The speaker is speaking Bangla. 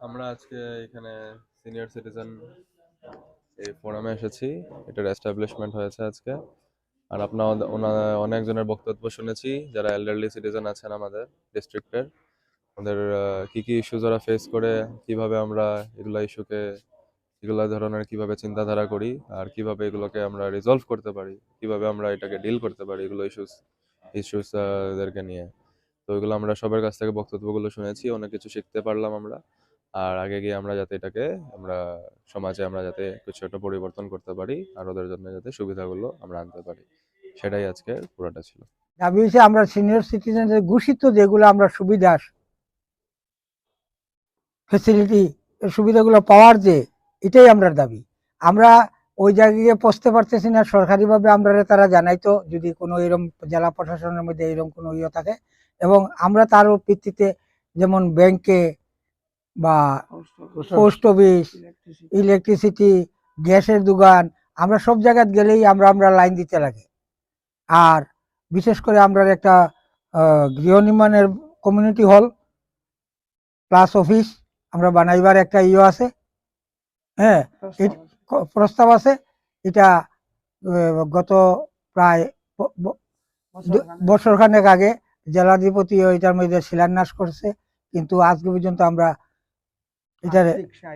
আমরা আজকে এখানে সিনিয়র সিটিজেন এই ফোরামে এসেছি। এটার এস্টাবলিশমেন্ট হয়েছে আজকে। আর আপনার অনেকজনের বক্তব্য শুনেছি যারা এল্ডারলি সিটিজেন আছেন আমাদের ডিস্ট্রিক্টের আহ, কি কি ইস্যু যারা ফেস করে কীভাবে আমরা এগুলা ইস্যুকে এগুলা ধরনের কীভাবে চিন্তাধারা করি আর কীভাবে এগুলোকে আমরা রিজলভ করতে পারি কীভাবে আমরা এটাকে ডিল করতে পারি এগুলো ইস্যুস ইস্যুস এদেরকে নিয়ে। তো ওইগুলো আমরা সবার কাছ থেকে বক্তব্যগুলো শুনেছি অনেক কিছু শিখতে পারলাম আমরা। আর আগে গিয়ে আমরা যাতে এটাকে, আমরা সমাজে আমরা যাতে কিছু একটা পরিবর্তন করতে পারি আর ওদের জন্য যাতে সুবিধাগুলো আমরা আনতে পারি। সেটাই আজকে পুরোটা ছিল। দাবি হচ্ছে আমরা সিনিয়র সিটিজেনদের ঘোষিত যেগুলো আমরা সুবিধা ফেসিলিটি সুবিধাগুলো পাওয়ার যে, এটাই আমরা দাবি। আমরা ওই জায়গায় গিয়ে পৌঁছতে পারতেছি না, সরকারিভাবে আমরা তারা জানাইতো যদি কোনো এরকম জেলা প্রশাসনের মধ্যে এরকম কোনো ইয়ে থাকে এবং আমরা তার ভিত্তিতে যেমন ব্যাংকে বা পোস্ট অফিস ইলেকট্রিসিটি গ্যাসের দোকান আমরা সব জায়গায় গেলেই আমরা আমরা লাইন দিতে লাগে। আর বিশেষ করে আমরা একটা গৃহ নির্মাণের কমিউনিটি হল প্লাস অফিস আমরা বানাইবার একটা ইয়ে আছে। হ্যাঁ প্রস্তাব আছে। এটা গত প্রায় বছরখানেক আগে। জেলাধিপতি এটার মধ্যে শিলান্যাস করছে। কিন্তু আজকে পর্যন্ত আমরা এটার